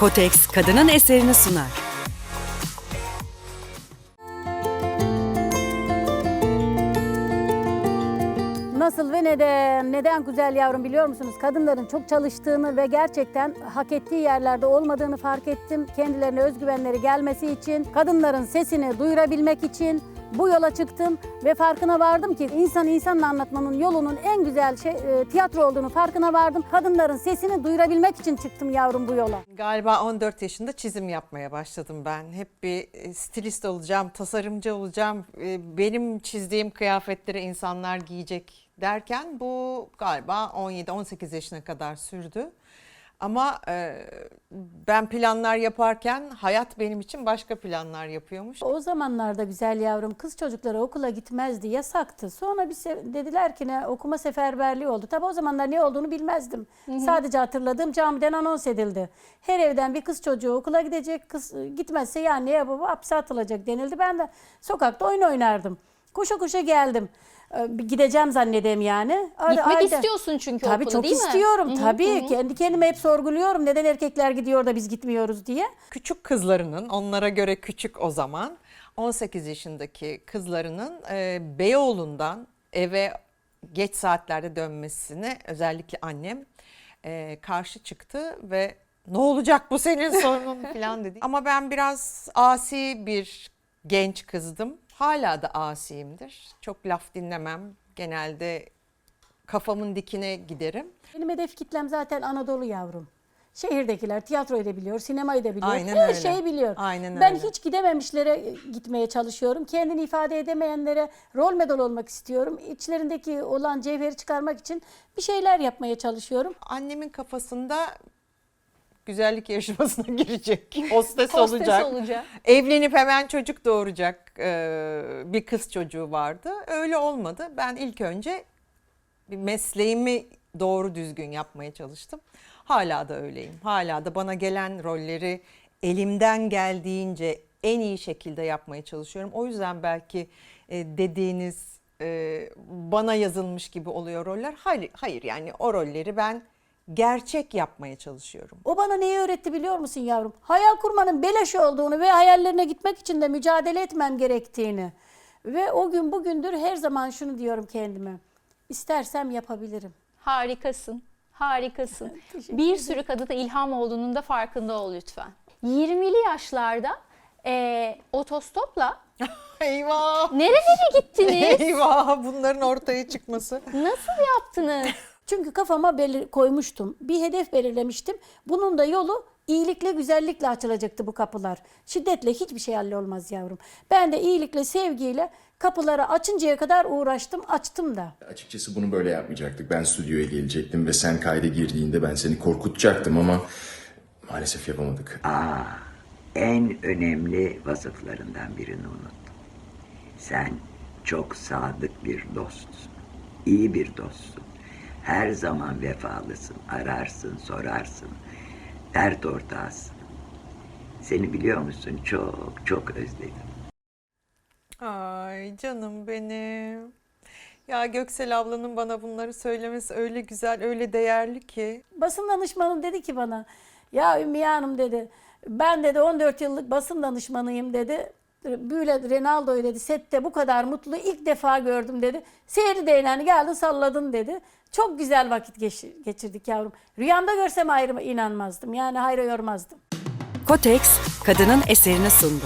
Kotex kadının eserini sunar. Nasıl ve neden? Neden güzel yavrum biliyor musunuz? Kadınların çok çalıştığını ve gerçekten hak ettiği yerlerde olmadığını fark ettim. Kendilerine özgüvenleri gelmesi için, kadınların sesini duyurabilmek için bu yola çıktım ve farkına vardım ki insan insanla anlatmanın yolunun en güzel şey e, tiyatro olduğunu farkına vardım. Kadınların sesini duyurabilmek için çıktım yavrum bu yola. Galiba 14 yaşında çizim yapmaya başladım ben. Hep bir e, stilist olacağım, tasarımcı olacağım. E, Benim çizdiğim kıyafetleri insanlar giyecek derken bu galiba 17-18 yaşına kadar sürdü. Ama e, ben planlar yaparken hayat benim için başka planlar yapıyormuş. O zamanlarda güzel yavrum kız çocukları okula gitmezdi, yasaktı. Sonra bir se- dediler ki ne okuma seferberliği oldu. Tabii o zamanlar ne olduğunu bilmezdim. Sadece hatırladığım camiden anons edildi. Her evden bir kız çocuğu okula gidecek, kız gitmezse ya anneye baba hapse atılacak denildi. Ben de sokakta oyun oynardım. Koşa koşa geldim. Ee, bir Gideceğim zannedeyim yani. Gitmek ayda- istiyorsun çünkü Tabii okula çok değil mi? istiyorum Hı hı, tabii. hı hı. Kendi kendime hep sorguluyorum. Neden erkekler gidiyor da biz gitmiyoruz diye. küçük kızlarının onlara göre küçük o zaman 18 yaşındaki kızlarının e, Beyoğlu'ndan eve geç saatlerde dönmesine özellikle annem e, karşı çıktı ve ne olacak bu senin sorunun falan dedi. Ama ben biraz asi bir genç kızdım. Hala da asiyimdir. Çok laf dinlemem. Genelde kafamın dikine giderim. Benim hedef kitlem zaten Anadolu yavrum. Şehirdekiler tiyatroyu da biliyor, sinemayı da biliyor, Aynen her öyle. şeyi biliyor. Aynen ben öyle. hiç gidememişlere gitmeye çalışıyorum. Kendini ifade edemeyenlere rol model olmak istiyorum. İçlerindeki olan cevheri çıkarmak için bir şeyler yapmaya çalışıyorum. Annemin kafasında güzellik yarışmasına girecek. Hostes, Hostes olacak. olacak. Evlenip hemen çocuk doğuracak e, bir kız çocuğu vardı. Öyle olmadı. Ben ilk önce bir mesleğimi doğru düzgün yapmaya çalıştım. Hala da öyleyim. Hala da bana gelen rolleri elimden geldiğince en iyi şekilde yapmaya çalışıyorum. O yüzden belki e, dediğiniz e, bana yazılmış gibi oluyor roller. Hayır, hayır yani o rolleri ben gerçek yapmaya çalışıyorum. O bana neyi öğretti biliyor musun yavrum? Hayal kurmanın beleş olduğunu ve hayallerine gitmek için de mücadele etmem gerektiğini. Ve o gün bugündür her zaman şunu diyorum kendime. İstersem yapabilirim. Harikasın. Harikasın. Bir sürü kadına ilham olduğunun da farkında ol lütfen. 20'li yaşlarda eee, otostopla Eyvah! nerelere gittiniz? Eyvah! Bunların ortaya çıkması. Nasıl yaptınız? Çünkü kafama belir koymuştum. Bir hedef belirlemiştim. Bunun da yolu iyilikle, güzellikle açılacaktı bu kapılar. Şiddetle hiçbir şey hallolmaz yavrum. Ben de iyilikle, sevgiyle kapıları açıncaya kadar uğraştım, açtım da. Açıkçası bunu böyle yapmayacaktık. Ben stüdyoya gelecektim ve sen kayda girdiğinde ben seni korkutacaktım ama maalesef yapamadık. en önemli vasıflarından birini unuttum. Sen çok sadık bir dostsun. iyi bir dostsun. Her zaman vefalısın. Ararsın, sorarsın. Dert ortağısın. Seni biliyor musun? Çok, çok özledim. Ay canım benim. Ya Göksel ablanın bana bunları söylemesi öyle güzel, öyle değerli ki. Basın danışmanım dedi ki bana, ya Ümmüye Hanım dedi, ben dedi 14 yıllık basın danışmanıyım dedi. Böyle Renaldo'yu dedi sette bu kadar mutlu ilk defa gördüm dedi. Seyri de eğlendi geldi salladın dedi. Çok güzel vakit geç- geçirdik yavrum. Rüyamda görsem ayrı inanmazdım. Yani hayra yormazdım. Kotex kadının eserini sundu.